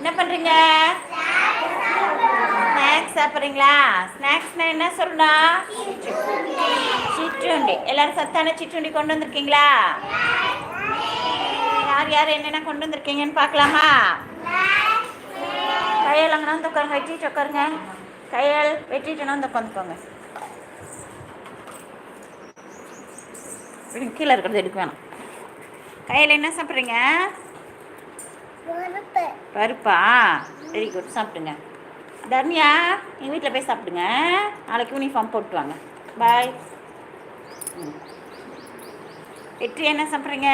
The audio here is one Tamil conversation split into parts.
என்ன பண்ணுறீங்க ஸ்நாக்ஸ் சாப்பிட்றீங்களா? ஸ்நாக்ஸ்னா என்ன சொல்லணும் சிற்றுண்டி. எல்லாரும் சத்தான சிற்றுண்டி கொண்டு வந்திருக்கீங்களா? யார் யார் என்னென்ன கொண்டு வந்திருக்கீங்கன்னு பார்க்கலாமா? கையால் அங்கே வந்து உட்காருங்க வெட்டிட்டு உட்காருங்க. கையால் வெட்டிட்டு வந்து உட்காந்துக்கோங்க. கீழே இருக்கிறது எடுக்க வேணாம். கையில் என்ன சாப்பிட்றீங்க? பருப்பு? வெரி குட் சாப்பிடுங்க. தர்மியா எங்கள் வீட்டில் போய் சாப்பிடுங்க. நாளைக்கு யூனிஃபார்ம் போட்டு வாங்க. பாய் வெற்றி என்ன சாப்பிட்றீங்க?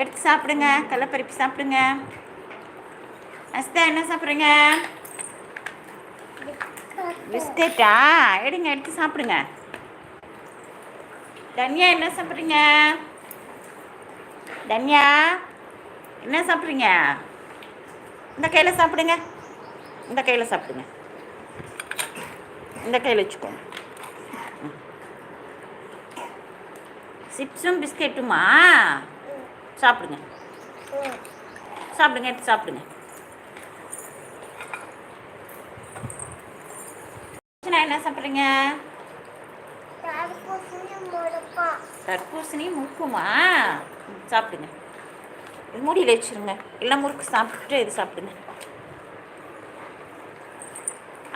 எடுத்து சாப்பிடுங்க. கடலப்பருப்பு சாப்பிடுங்க. அஸ்தா என்ன சாப்பிட்றீங்க? பிஸ்கட்டா? எடுங்க எடுத்து சாப்பிடுங்க. தன்யா என்ன சாப்பிட்றீங்க? தன்யா? என்ன சாப்பிட்றீங்க? இந்த கையில் சாப்பிடுங்க. இந்த கையில் சாப்பிடுங்க. இந்த கையில் வச்சுக்கோங்க. சிப்ஸும் பிஸ்கெட்டுமா? சாப்பிடுங்க. சாப்பிடுங்க எடுத்து சாப்பிடுங்க. என்ன சாப்பிட்றீங்க? தர்பூசணி முறுக்குமா சாப்பிடுங்க. இது மூடியில் வச்சுருங்க. இல்லை முறுக்கு சாப்பிட்டு இது சாப்பிடுங்க.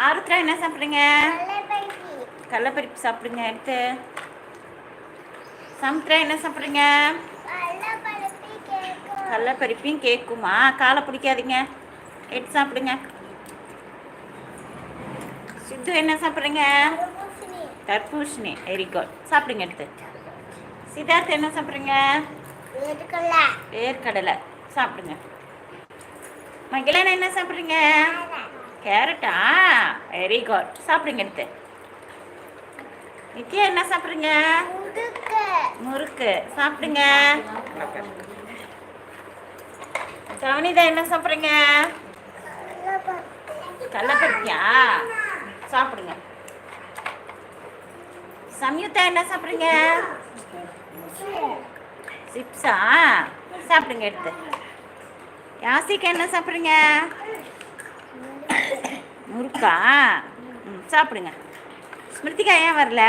ஆருத்ரா என்ன கலைப்பைக்கு கடலப்பருப்பு சாப்பிடுங்க எடுத்து. சமுத்திரா என்ன கேட்கும் கடலப்பருப்பையும் கேக்குமா? காலை பிடிக்காதீங்க. எடுத்து சாப்பிடுங்க. சித்து என்ன சாப்பிட்றீங்க? தர்பூசணி. வெரி குட் சாப்பிடுங்க எடுத்து. சித்தார்த் என்ன சாப்பிட்றீங்க? வேர்க்கடலை. சாப்பிடுங்க. மகிழன் என்ன சாப்பிட்றீங்க? கேரட்டா? வெரி குட் சாப்பிடுங்க எடுத்து நித்யா என்ன சாப்பிட்றீங்க? முறுக்கு. சாப்பிடுங்க. கவனிதா என்ன சாப்பிட்றீங்க? கடலப்பருப்பியா? சாப்பிடுங்க. சம்யுக்தா என்ன சாப்பிட்றீங்க? சிப்ஸா? சாப்பிடுங்க எடுத்து. யாசிகா என்ன சாப்பிட்றீங்க? முறுக்கா? ம் சாப்பிடுங்க. ஸ்மிருதிகா ஏன் வரல?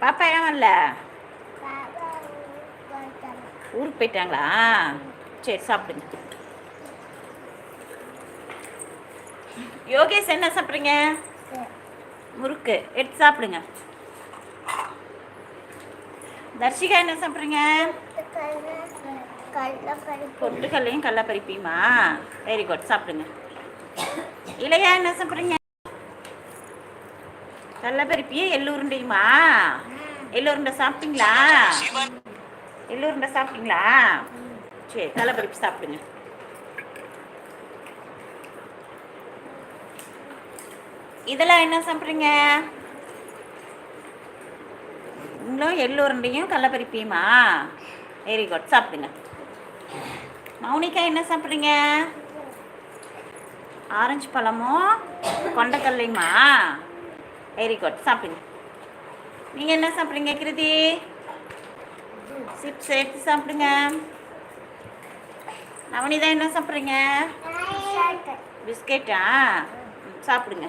பாப்பா ஏன் வரல? ஊருக்கு போயிட்டாங்களா? சரி சாப்பிடுங்க. யோகேஷ் என்ன சாப்பிட்றீங்க? முறுக்கு. எடுத்து சாப்பிடுங்க. தர்ஷிகா என்ன சாப்பிட்றீங்க? கள்ளப்பருப்பு பொட்டுக்கல்லையும் கடலப்பருப்பியுமா வெரி குட் சாப்பிடுங்க. இளையா என்ன சாப்பிட்றீங்க? கடலப்பருப்பியும் எள்ளூருண்டையுமா எள்ளூருண்டை சாப்பிட்டீங்களா? எள்ளூருண்டை சாப்பிட்டீங்களா? சரி கடலப்பருப்பு சாப்பிடுங்க. இதெல்லாம் என்ன சாப்பிட்றீங்க? இன்னும் எள்ளூருண்டையும் கடலப்பருப்பியுமா வெரி குட் சாப்பிடுங்க. மௌனிகா என்ன சாப்பிட்றீங்க? ஆரஞ்சு பழமும் கொண்டக்கல்லையுமா? வெரி குட் சாப்பிடுங்க. நீங்கள் என்ன சாப்பிட்றீங்க கிருதி? சிப்ஸ் எடுத்து சாப்பிடுங்க. நவனிதா என்ன சாப்பிட்றீங்க? பிஸ்கெட்டா? சாப்பிடுங்க.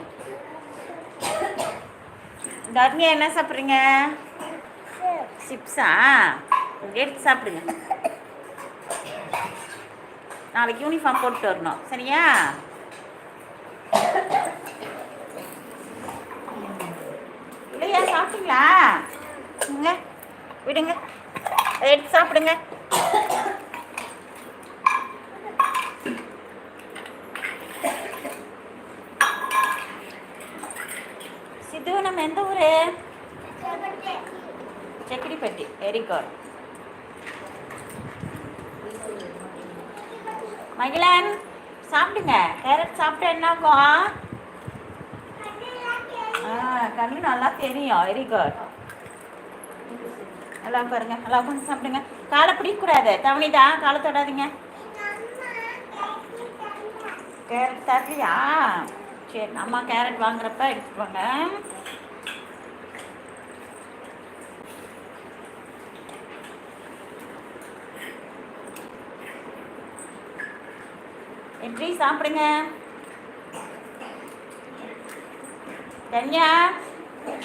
தர்மியா என்ன சாப்பிட்றீங்க? சிப்ஸா? எடுத்து சாப்பிடுங்க. நாளைக்கு யூனிஃபார்ம் போட்டு வரணும். சரியா? இல்லையா சாப்பிட்டீங்களா? இங்க விடுங்க. எடுத்து சாப்பிடுங்க. சித்து நம்ம எந்த ஊரு? செக்கிடிப்பட்டி. வெரி குட் மகிழன் சாப்பிடுங்க. கேரட் சாப்பிட்டா என்ன ஆகும் ஆ கண்ணு நல்லா தெரியும். வெரி குட் நல்லா பாருங்க நல்லா உட்காந்து சாப்பிடுங்க. காலை பிடிக்கக்கூடாது. தவணிதா காலை தொடாதீங்க. கேரட் தரலையா? சரி அம்மா கேரட் வாங்குறப்ப எடுத்துட்டு வாங்க. இட்லி சாப்பிடுங்க. தன்யா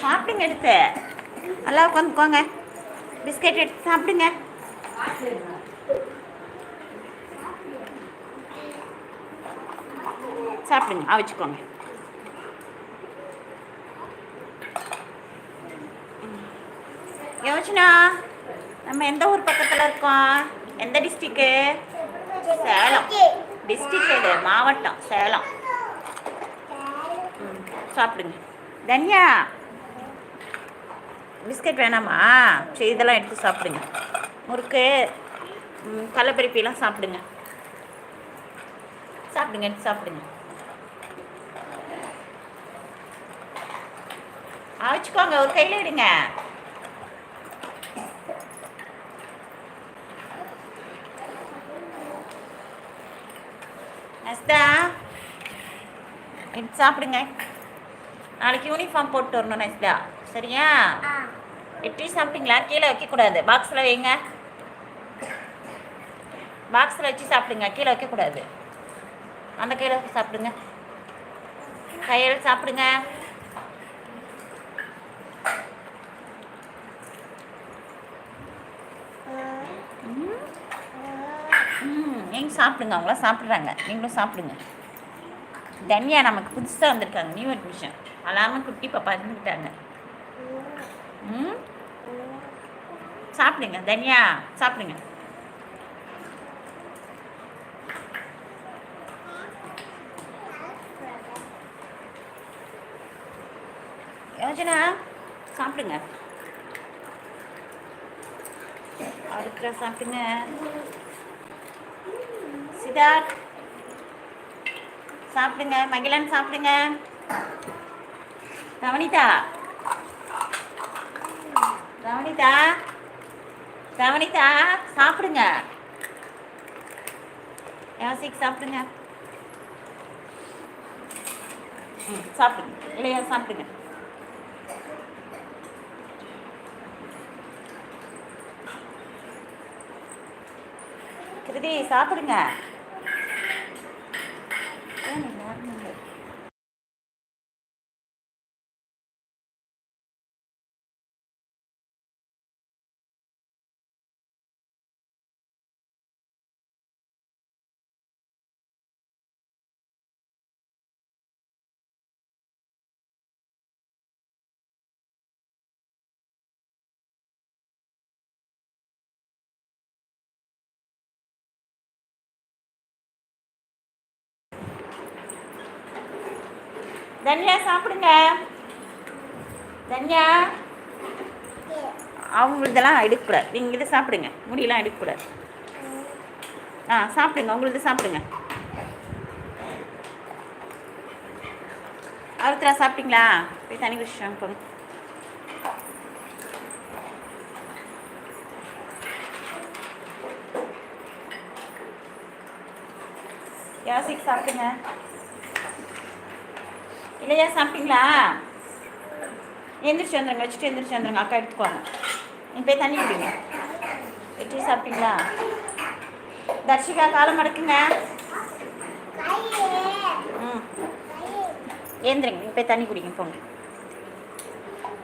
சாப்பிடுங்க எடுத்து. நல்லா உட்காந்துக்கோங்க பிஸ்கெட் எடுத்து சாப்பிடுங்க. சாப்பிடுங்க. அவிச்சுக்கோங்க யோசனா நம்ம எந்த ஊர் பக்கத்தில் இருக்கோம்? எந்த டிஸ்ட்ரிக்கு சேலம். டிஸ்ட்ரிக்ட் இது மாவட்டம் சேலம். சாப்பிடுங்க. தன்யா பிஸ்கட் வேணாமா? சரி இதெல்லாம் எடுத்து சாப்பிடுங்க. முறுக்கு ம், சாப்பிடுங்க. சாப்பிடுங்க எடுத்து சாப்பிடுங்க. அழைச்சிக்கோங்க ஒரு கையில் எடுங்க நஸ்தா எடுத்து சாப்பிடுங்க. நாளைக்கு யூனிஃபார்ம் போட்டு வரணும் நஸ்தா சரியா? இட்லி சாப்பிட்டீங்களா? கீழே வைக்கக்கூடாது. பாக்ஸில் வைங்க. பாக்ஸில் வச்சு சாப்பிடுங்க. கீழே வைக்கக்கூடாது. அந்த கையில் சாப்பிடுங்க. கையில் சாப்பிடுங்க. நீங்கள் சாப்பிடுங்க. அவங்களாம் சாப்பிட்றாங்க. நீங்களும் சாப்பிடுங்க. தன்யா நமக்கு புதுசாக வந்திருக்காங்க. நியூ அட்மிஷன் அல்லாமல் குட்டி பாப்பா இருந்துக்கிட்டாங்க ம்? சாப்பிடுங்க. தன்யா சாப்பிடுங்க. யோஜனா சாப்பிடுங்க. அடுக்கிற சாப்பிடுங்க சிதார்த் சாப்பிடுங்க மகிழன் சாப்பிடுங்க. ரவனிதா. ரவனிதா. ரவனிதா சாப்பிடுங்க. யாசிக் சாப்பிடுங்க. சாப்பிடுங்க. இல்லையா சாப்பிடுங்க. கிருதி சாப்பிடுங்க ஏன் எல்லாரும் இல்லை? தன்யா சாப்பிடுங்க. தன்யா. அவங்களதெல்லாம் எடுக்கக்கூடாது. நீங்கள் இதை சாப்பிடுங்க. முடியெல்லாம் எடுக்கக்கூடாது. ஆ சாப்பிடுங்க. உங்களுது சாப்பிடுங்க. அறுத்தரா சாப்பிட்டீங்களா? போய் தனி குடிச்சிட்டாங்க போங்க. யாசிக் சாப்பிடுங்க. இல்லையா சாப்பிட்டீங்களா? எந்திரிச்சு வந்துருங்க வச்சுட்டு எந்திரிச்சு வந்துருங்க. அக்கா எடுத்துக்கோங்க நீ போய் தண்ணி குடிங்க. வெட்டி சாப்பிட்டீங்களா? தர்ஷிகா காலம் மடக்குங்க ம். ஏந்திரிங்க நீ போய் தண்ணி குடிங்க போங்க.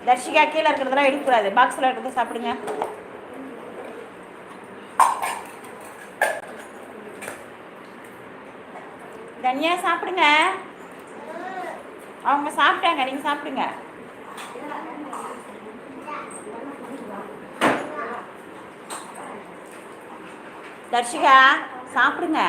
தர்ஷிகா கீழே இருக்கிறதெல்லாம் எடுக்கக்கூடாது. பாக்ஸில் இருக்கிறத சாப்பிடுங்க. தனியாக சாப்பிடுங்க. அவங்க சாப்பிட்டாங்க நீங்க சாப்பிடுங்க. தர்ஷிகா சாப்பிடுங்க.